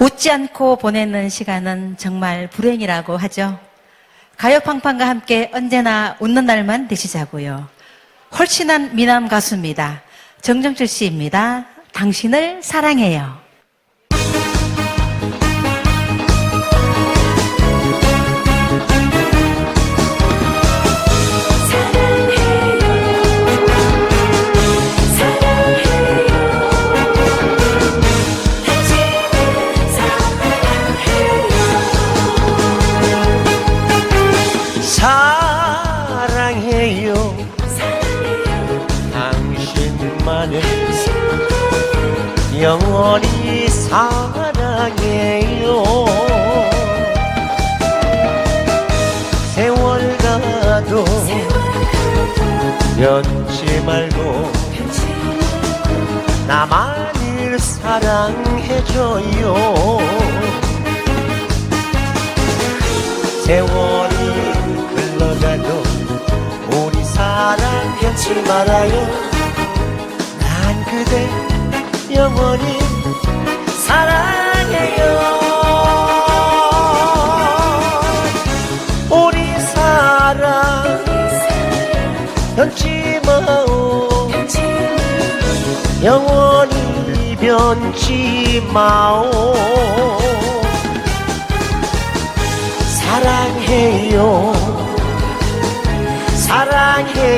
웃지 않고 보내는 시간은 정말 불행이라고 하죠. 가요팡팡과 함께 언제나 웃는 날만 되시자고요. 홀씬한 미남 가수입니다. 정정철 씨입니다. 당신을 사랑해요. 사랑해요. 당신만을 영원히 사랑해요. 세월 가도 변치 말고 나만을 사랑해줘요. 세월 우리 사랑 변치 말아요. 난 그대 영원히 사랑해요. 우리 사랑 변치 마오. 영원히 변치 마오. 사랑해요. 사랑해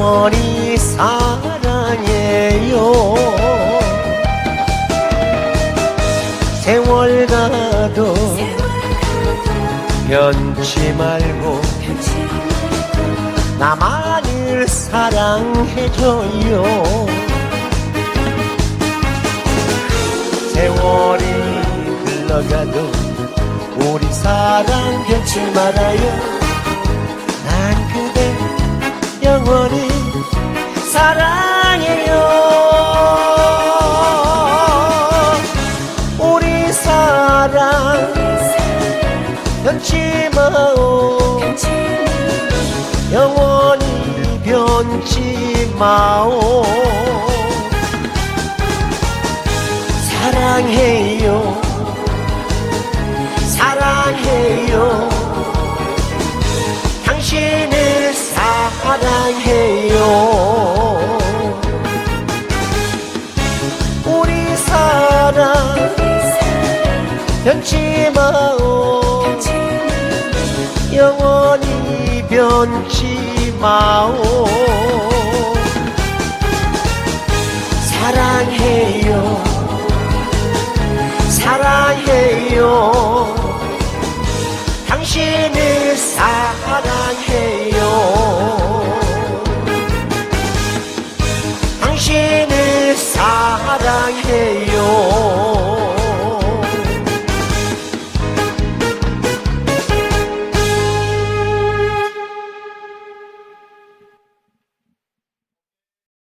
영원히 사랑해요. 세월 가도 변치 말고 나만을 사랑해줘요. 세월이 흘러가도 우리 사랑 변치 말아요 영원히 사랑해요. 우리 사랑 변치 마오. 영원히 변치 마오. 사랑해요 변치 마오. 영원히 변치 마오. 사랑해요. 사랑해요. 당신을 사랑해요